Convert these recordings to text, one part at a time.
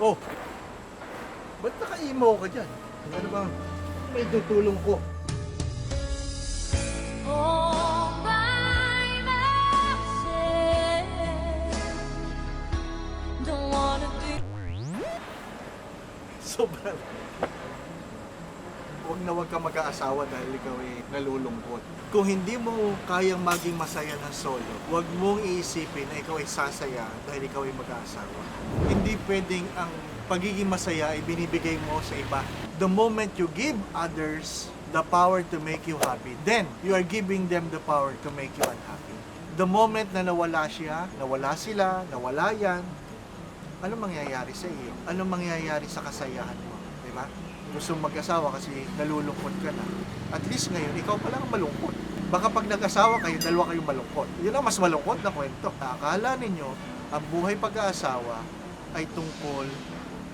Oh! Ba't naka-emo ka dyan? Ano ba? May tutulong ko. All by myself. Don't wanna be. Sobrang... Na huwag ka mag-aasawa dahil ikaw ay nalulungkot. Kung hindi mo kayang maging masaya ng solo, huwag mong iisipin na ikaw ay sasaya dahil ikaw ay mag-aasawa. Hindi pwedeng ang pagiging masaya ay binibigay mo sa iba. The moment you give others the power to make you happy, then you are giving them the power to make you unhappy. The moment na nawala siya, nawala sila, nawala yan, ano mangyayari sa iyo? Ano mangyayari sa kasayahan mo? Di ba? Gusto mag-asawa kasi nalulungkot ka na. At least ngayon, ikaw pa lang ang malungkot. Baka pag nag-asawa kayo, dalawa kayong malungkot. Yun ang mas malungkot na kwento. Akala ninyo, ang buhay pag-aasawa ay tungkol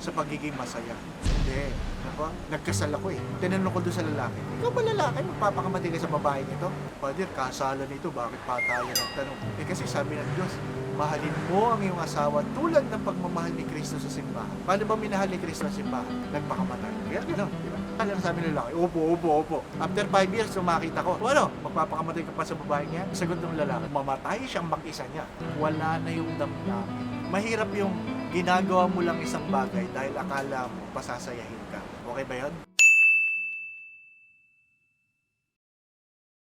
sa pagiging masaya. Hindi. Ako, nagkasal ako eh. Tinanong ko doon sa lalaki, ikaw ba lalaki? Magpapakamatay ka sa babae nito? Father, kasalan nito. Bakit pa tayo nagtanong? Eh kasi sabi ng Diyos, mahalin mo ang iyong asawa tulad ng pagmamahal ni Kristo sa simbahan. Paano ba minahal ni Kristo sa simbahan? Nagpakamatay. Kaya gano'n, di ba? Lang sabi ng lalaki, opo, opo, opo. After five years, sumakita ko, o ano, magpapakamatay ka pa sa babae niya? Sagot ng lalaki, mamatay siyang mag-isa niya. Wala na yung damdamin. Mahirap yung ginagawa mo lang isang bagay dahil akala mo pasasayahin ka. Okay ba yun?